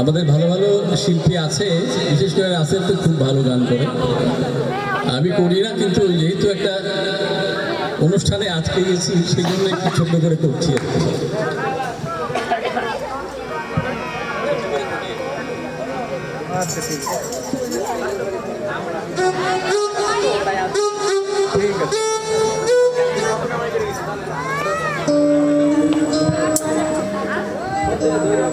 আমাদের ভালো ভালো শিল্পী আছে বিশেষ করে রাসেল তো খুব ভালো গান করে। আমি করি না কিন্তু যেহেতু একটা অনুষ্ঠানে আজকে গেছি সেই জন্য একটু ছোট করে করছি আর কি। আচ্ছা ঠিক আছে। ঠিক আছে। এখন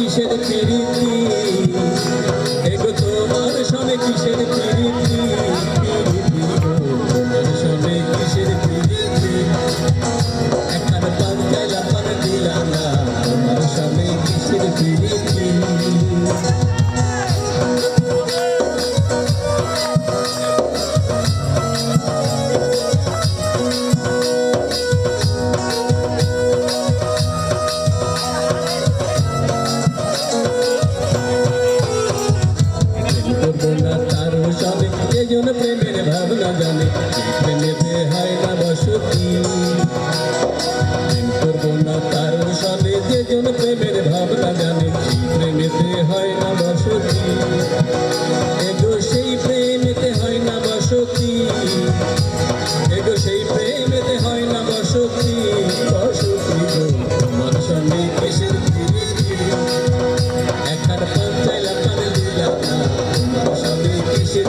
কিসের প্রীতি প্রেমের ভাবনা জানে সেই প্রেমেতে হয় না বসতি প্রেম করব না তার সবে যে জন প্রেমের ভাবনা জানে প্রেমেতে হয় না বসতি এগো সেই প্রেমেতে হয় না বসতি এগো সেই প্রেমেতে হয় না বসতি বসতি তোমার সঙ্গে কিসের পান চাইলাম পান দিলাম তোমার সঙ্গে কিসের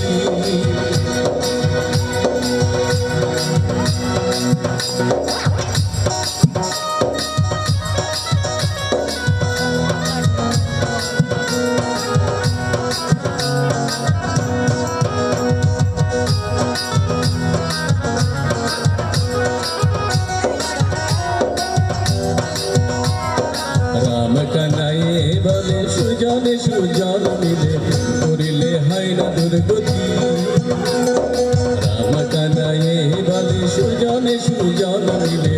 কানাইয়ে বলে সুজনে সুজন মিলে করিলে হয় না দুর্গতি। রাম কানাইয়ে বলে সুজনে সুজন মিলে